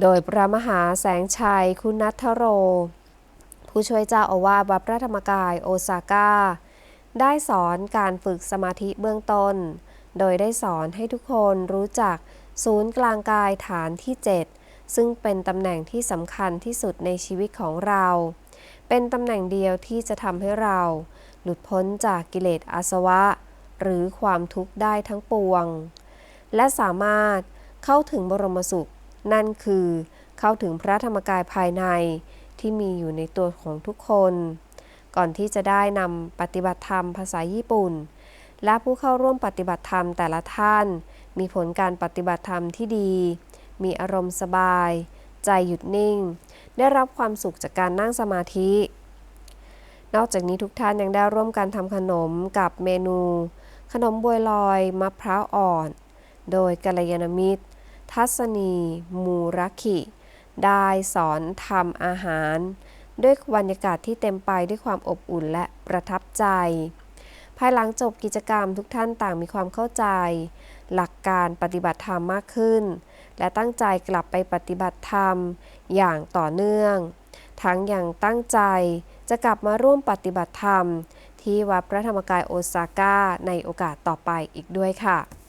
โดยพระมหาแสงชัย คุณนัทโร ผู้ช่วยเจ้าอาวาสวัดพระธรรมกายโอซาก้า ได้สอนการฝึกสมาธิเบื้องต้น โดยได้สอนให้ทุกคนรู้จักศูนย์กลางกายฐานที่ 7 ซึ่งเป็นตำแหน่งที่สำคัญที่สุดในชีวิตของเรา เป็นตำแหน่งเดียวที่จะทำให้เรา หลุดพ้นจากกิเลสอาสวะ หรือความทุกข์ได้ทั้งปวง และสามารถเข้าถึงบรมสุข นั่นคือเข้าถึงพระธรรมกายภายในที่มีอยู่ในตัวของทุกคน ก่อนที่จะได้นำปฏิบัติธรรมภาษาญี่ปุ่น และผู้เข้าร่วมปฏิบัติธรรมแต่ละท่าน มีผลการปฏิบัติธรรมที่ดี มีอารมณ์สบาย ใจหยุดนิ่ง ได้รับความสุขจากการนั่งสมาธิ นอกจากนี้ทุกท่านยังได้ร่วมกันทำขนมกับเมนู ขนมบวยลอยมะพร้าวอ่อน โดยกัลยาณมิตร ทัศนี มูรักิได้สอนทำอาหาร ด้วยบรรยากาศที่เต็มไปด้วยความอบอุ่นและประทับใจ ภายหลังจบกิจกรรมทุกท่านต่างมีความเข้าใจ หลักการปฏิบัติธรรมมากขึ้น และตั้งใจกลับไปปฏิบัติธรรมอย่างต่อเนื่อง ทั้งอย่างตั้งใจจะกลับมาร่วมปฏิบัติธรรม ที่วัดพระธรรมกายโอซาก้าในโอกาสต่อไปอีกด้วยค่ะ